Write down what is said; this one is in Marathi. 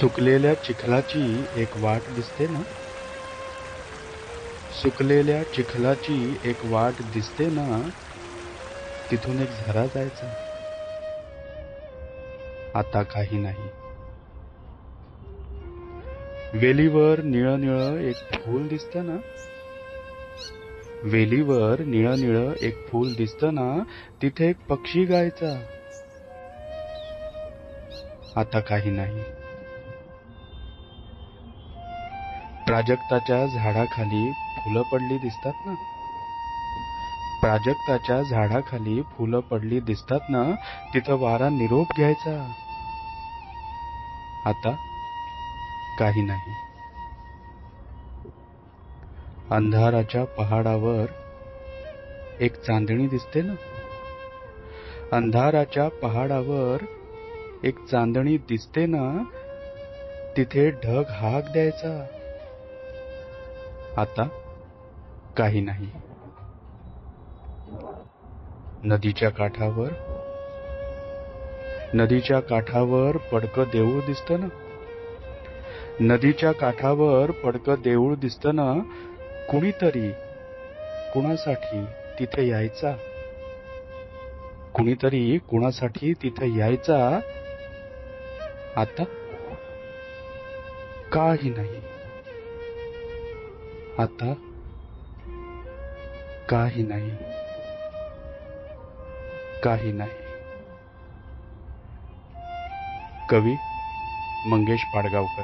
सुकलेल्या चिखलाची एक वाट दिसते ना? सुकलेल्या चिखलाची एक वाट दिसते ना? तिथून एक झरा जायचा. आता काही नाही. वेलीवर निळ निळ एक फूल दिसत ना? वेलीवर निळ निळ एक फूल दिसत ना? तिथे एक पक्षी गायचा. आता काही नाही. प्राजक्ताच्या झाडाखाली फुलं पडली दिसतात ना? प्राजक्ताच्या झाडाखाली फुलं पडली दिसतात ना तिथं वारा निरोप घ्यायचा. आता काही नाही. अंधाराच्या पहाडावर एक चांदणी दिसते ना? अंधाराच्या पहाडावर एक चांदणी दिसते ना तिथे ढग हाक द्यायचा. आता काही नाही. नदीच्या काठावर नदीच्या काठावर पडकं देऊळ दिसतं ना? नदीच्या काठावर पडकं देऊळ दिसतं ना? कुणीतरी कुणासाठी तिथे यायचा? कुणीतरी कुणासाठी तिथे यायचा? आता काही नाही. आता काही नाही. काही नाही. कवी मंगेश पाडगावकर.